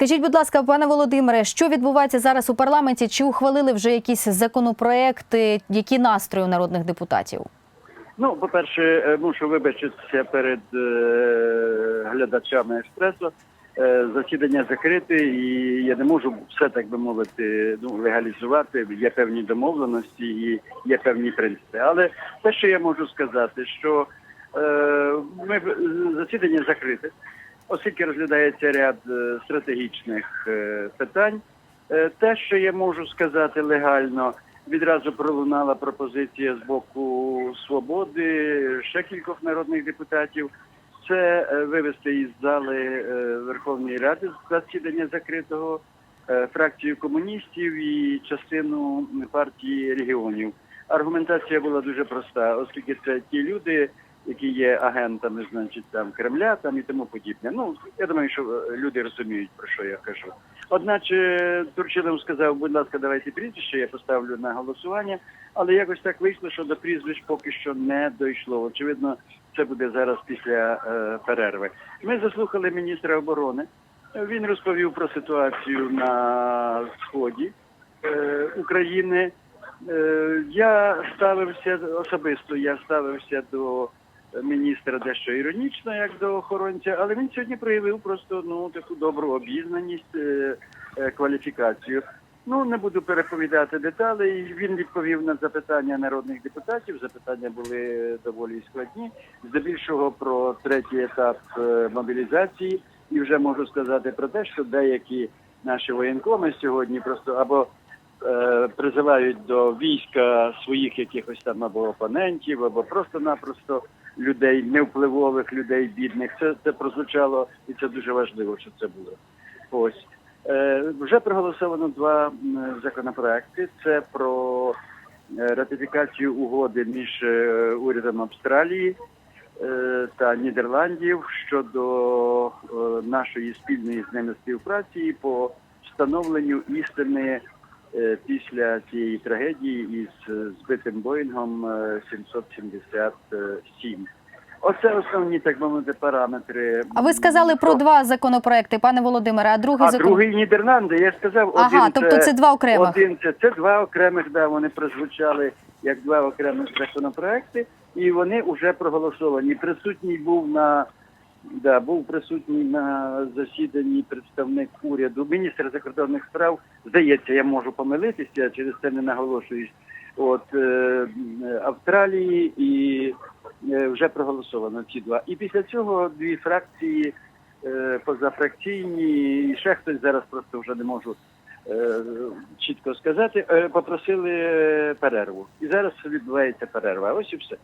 Скажіть, будь ласка, пане Володимире, що відбувається зараз у парламенті? Чи ухвалили вже якісь законопроекти? Які настрої у народних депутатів? Ну, по-перше, е, мушу вибачитися перед е, глядачами експресу. Е, засідання закрите, і я не можу все так би мовити ну, легалізувати. Є певні домовленості і є певні принципи. Але те, що я можу сказати, що е, ми в- засідання закрите, оскільки розглядається ряд е, стратегічних е, питань. Е, Те, що я можу сказати легально, відразу пролунала пропозиція з боку свободи ще кількох народних депутатів. Це вивести із зали Верховної Ради засідання закритого фракцію комуністів і частину партії регіонів. Аргументація була дуже проста, оскільки це ті люди, які є агентами, значить, там Кремля, там і тому подібне. Ну я думаю, що е, люди розуміють про що я кажу. Одначе Турчинов сказав, будь ласка, давайте прізвище, я поставлю на голосування, але якось так вийшло, що до прізвищ поки що не дійшло. Очевидно, це буде зараз після е, перерви. Ми заслухали міністра оборони. Він розповів про ситуацію на сході е, України. Е, я ставився особисто, я ставився до міністра дещо іронічно, як до охоронця, але він сьогодні проявив просто ну таку добру обізнаність, е, е, кваліфікацію. Ну не буду переповідати деталі. Він відповів на запитання народних депутатів. Запитання були доволі складні, здебільшого про третій етап е, мобілізації, і вже можу сказати про те, що деякі наші воєнкоми сьогодні просто або е, призивають до війська своїх якихось там або опонентів, або просто-напросто людей невпливових, людей бідних. Це це прозвучало, і це дуже важливо, що це було. Ось е, вже проголосовано два законопроекти. Це про е, ратифікацію угоди між е, урядом Австралії та Нідерландів щодо нашої спільної з ними співпраці по встановленню істини після цієї трагедії із е, збитим Боїнгом е, 777. Оце основні, так мовити, параметри. А ви сказали про два законопроекти, пане Володимире, а другий А закон... другий Нідерланди, я сказав, Ага, один тобто це два окремих. Один це, це два окремих, да, вони прозвучали як два окремих законопроекти, і вони вже проголосовані. Присутній був на да, був присутній на засіданні представник уряду, міністр закордонних справ. Здається, я можу помилитися, через це не наголошуюсь. От е, Австралії і е, вже проголосовано ці два. І після цього дві фракції е, позафракційні, і ще хтось зараз просто вже не можу е, чітко сказати, е, попросили е, перерву. І зараз відбувається перерва. Ось і все.